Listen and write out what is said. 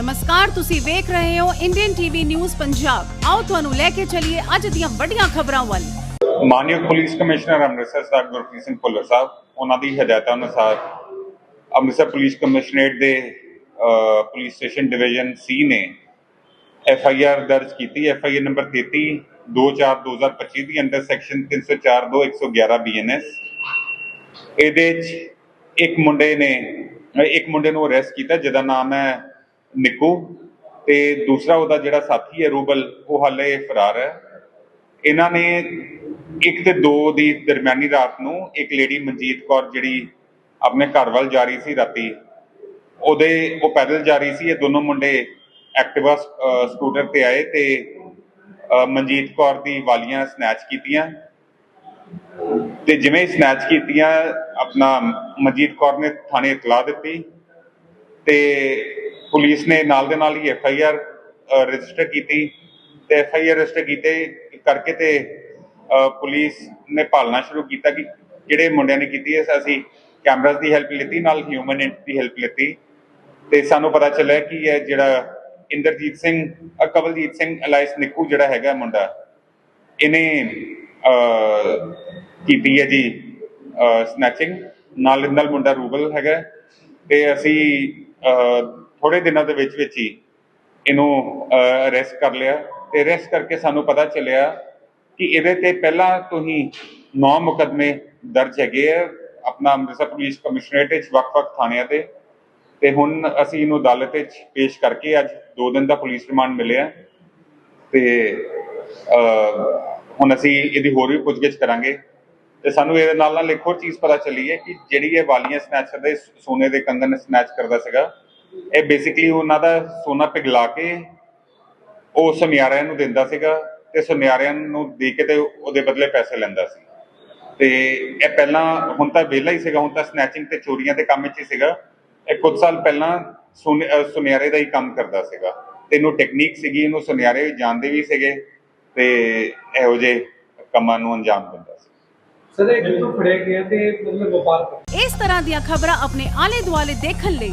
ਨਮਸਕਾਰ, ਤੁਸੀਂ ਵੇਖ ਰਹੇ ਹੋ ਇੰਡੀਅਨ ਟੀਵੀ ਨਿਊਜ਼ ਪੰਜਾਬ ਆਓ ਤੁਹਾਨੂੰ ਲੈ ਕੇ ਚੱਲੀਏ ਅੱਜ ਦੀਆਂ ਵੱਡੀਆਂ ਖਬਰਾਂ ਵੱਲ। ਮਾਨਯੋਗ ਪੁਲਿਸ ਕਮਿਸ਼ਨਰ ਅੰਮ੍ਰਿਤਸਰ ਸਾਹਿਬ ਗੁਰਪ੍ਰੀਤ ਸਿੰਘ ਭੁੱਲਰ ਸਾਹਿਬ, ਉਹਨਾਂ ਦੀ ਹਦਾਇਤਾਂ ਅਨੁਸਾਰ ਅੰਮ੍ਰਿਤਸਰ ਪੁਲਿਸ ਕਮਿਸ਼ਨਰੇਟ ਦੇ ਪੁਲਿਸ ਸਟੇਸ਼ਨ ਡਿਵੀਜ਼ਨ ਸੀ ਨੇ ਐਫ ਆਈ ਆਰ ਦਰਜ ਕੀਤੀ। ਐਫ ਆਈ ਆਰ ਨੰਬਰ 33 24/2025 ਦੀ ਅੰਡਰ ਸੈਕਸ਼ਨ 304 2 111 ਬੀਐਨਐਸ ਇਹਦੇ ਚ ਇੱਕ ਮੁੰਡੇ ਨੇ, ਇੱਕ ਮੁੰਡੇ ਨੂੰ ਅਰੈਸਟ ਕੀਤਾ, ਜਿਹਦਾ ਨਾਮ ਹੈ ਨਿੱਕੂ ਤੇ ਦੂਸਰਾ ਉਹਦਾ ਜਿਹੜਾ ਸਾਥੀ ਹੈ ਰੂਬਲ, ਉਹ ਹਾਲੇ ਫਰਾਰ ਹੈ। ਇਹਨਾਂ ਨੇ ਇੱਕ ਤੇ ਦੋ ਦੀ ਦਰਮਿਆਨੀ ਰਾਤ ਨੂੰ ਇੱਕ ਲੇਡੀ ਮਨਜੀਤ ਕੌਰ ਜਿਹੜੀ ਆਪਣੇ ਘਰ ਵੱਲ ਜਾ ਰਹੀ ਸੀ ਰਾਤੀ, ਉਹਦੇ, ਉਹ ਪੈਦਲ ਜਾ ਰਹੀ ਸੀ, ਇਹ ਦੋਨੋਂ ਮੁੰਡੇ ਐਕਟਿਵਾ ਸਕੂਟਰ ਤੇ ਆਏ ਤੇ ਮਨਜੀਤ ਕੌਰ ਦੀ ਵਾਲੀਆਂ ਸਨੈਚ ਕੀਤੀਆਂ। ਤੇ ਜਿਵੇਂ ਸਨੈਚ ਕੀਤੀਆਂ, ਆਪਣਾ ਮਨਜੀਤ ਕੌਰ ਨੇ ਥਾਣੇ ਇਤਲਾਹ ਦਿੱਤੀ ਤੇ ਪੁਲਿਸ ਨੇ ਨਾਲ ਦੇ ਨਾਲ ਹੀ ਐਫ ਆਈ ਆਰ ਰਜਿਸਟਰ ਕੀਤੀ ਤੇ ਐਫ ਆਈ ਆਰ ਰਜਿਸਟਰ ਕੀਤੇ ਕਰਕੇ ਤੇ ਪੁਲਿਸ ਨੇ ਭਾਲਣਾ ਸ਼ੁਰੂ ਕੀਤਾ ਕਿ ਕਿਹੜੇ ਮੁੰਡਿਆਂ ਨੇ ਕੀਤੀ ਹੈ ਅਸੀਂ ਕੈਮਰਾਸ ਦੀ ਹੈਲਪ ਲਿੱਤੀ, ਨਾਲ ਹਿਊਮਨ ਦੀ ਹੈਲਪ ਲਿੱਤੀ ਤੇ ਸਾਨੂੰ ਪਤਾ ਚੱਲਿਆ ਕਿ ਇਹ ਜਿਹੜਾ ਇੰਦਰਜੀਤ ਸਿੰਘ ਕਵਲਜੀਤ ਸਿੰਘ ਅਲਾਈਸ ਨਿੱਕੂ ਜਿਹੜਾ ਹੈਗਾ ਮੁੰਡਾ, ਇਹਨੇ ਕੀਤੀ ਹੈ ਜੀ ਸਨੈਚਿੰਗ ਨਾਲ ਨਾਲ ਮੁੰਡਾ ਰੂਬਲ ਹੈਗਾ ਤੇ ਅਸੀਂ ਥੋੜੇ ਦਿਨਾਂ ਦੇ ਵਿੱਚ ਵਿੱਚ ਹੀ ਇਹਨੂੰ ਅਰੈਸਟ ਕਰ ਲਿਆ ਤੇ ਅਰੈਸਟ ਕਰਕੇ ਸਾਨੂੰ ਪਤਾ ਚੱਲਿਆ ਕਿ ਇਹਦੇ ਤੇ ਪਹਿਲਾਂ ਤੋਂ ਹੀ 9 ਮੁਕਦਮੇ ਦਰਜ ਹੈਗੇ ਆ ਆਪਣਾ ਅੰਮ੍ਰਿਤਸਰ ਪੁਲਿਸ ਕਮਿਸ਼ਨਰੇਟ ਵਿੱਚ ਵੱਖ-ਵੱਖ ਥਾਣਿਆਂ ਤੇ ਤੇ ਹੁਣ ਅਸੀਂ ਇਹਨੂੰ ਅਦਾਲਤ ਵਿੱਚ ਪੇਸ਼ ਕਰਕੇ ਅੱਜ 2 ਦਿਨ ਦਾ ਪੁਲਿਸ ਰਿਮਾਂਡ ਮਿਲਿਆ ਤੇ ਹੁਣ ਅਸੀਂ ਇਹਦੀ ਹੋਰ ਵੀ ਪੁੱਛਗਿੱਛ ਕਰਾਂਗੇ ਤੇ ਸਾਨੂੰ ਇਹਦੇ ਨਾਲ ਨਾਲ ਇੱਕ ਹੋਰ ਚੀਜ਼ ਪਤਾ ਚੱਲੀ ਹੈ ਕਿ ਜਿਹੜੀ ਇਹ ਵਾਲੀਆਂ ਸਨੈਚਰ ਦੇ ਸੋਨੇ ਦੇ ਕੰਗਨ ਸਨੈਚ ਕਰਦਾ ਸੀਗਾ ਇਹ ਬੇਸਿਕਲੀ ਉਹਨਾਂ ਦਾ ਸੋਨਾ ਪਿਘਲਾ ਕੇ ਉਹ ਸੁਨਿਆਰਿਆਂ ਨੂੰ ਦਿੰਦਾ ਸੀਗਾ ਤੇ ਸੁਨਿਆਰਿਆਂ ਨੂੰ ਦੇ ਕੇ ਤੇ ਉਹਦੇ ਬਦਲੇ ਪੈਸੇ ਲੈਂਦਾ ਸੀ। ਤੇ ਇਹ ਪਹਿਲਾਂ ਹੁਣ ਤਾਂ ਵਿਹਲਾ ਹੀ ਸੀਗਾ ਹੁਣ ਤਾਂ ਸਨੈਚਿੰਗ ਤੇ ਚੋਰੀਆਂ ਦੇ ਕੰਮ ਵਿੱਚ ਹੀ ਸੀਗਾ। ਇਹ ਕੁਝ ਸਾਲ ਪਹਿਲਾਂ ਸੁਨਿਆਰੇ ਦਾ ਹੀ ਕੰਮ ਕਰਦਾ ਸੀਗਾ। ਤੇ ਇਹਨੂੰ ਟੈਕਨੀਕ ਸੀਗੀ ਇਹਨੂੰ ਸੁਨਿਆਰੇ ਵੀ ਜਾਣਦੇ ਵੀ ਸੀਗੇ ਤੇ ਇਹੋ ਜਿਹੇ ਕੰਮਾਂ ਨੂੰ ਅੰਜਾਮ ਦਿੰਦਾ ਸੀ। ਸਰ ਇਹ ਕਿੱਥੋਂ ਫੜਿਆ ਗਿਆ ਤੇ ਮਤਲਬ ਵਪਾਰ ਇਸ ਤਰ੍ਹਾਂ ਦੀਆਂ ਖਬਰਾਂ ਆਪਣੇ ਆਲੇ ਦੁਆਲੇ ਦੇਖਣ ਲਈ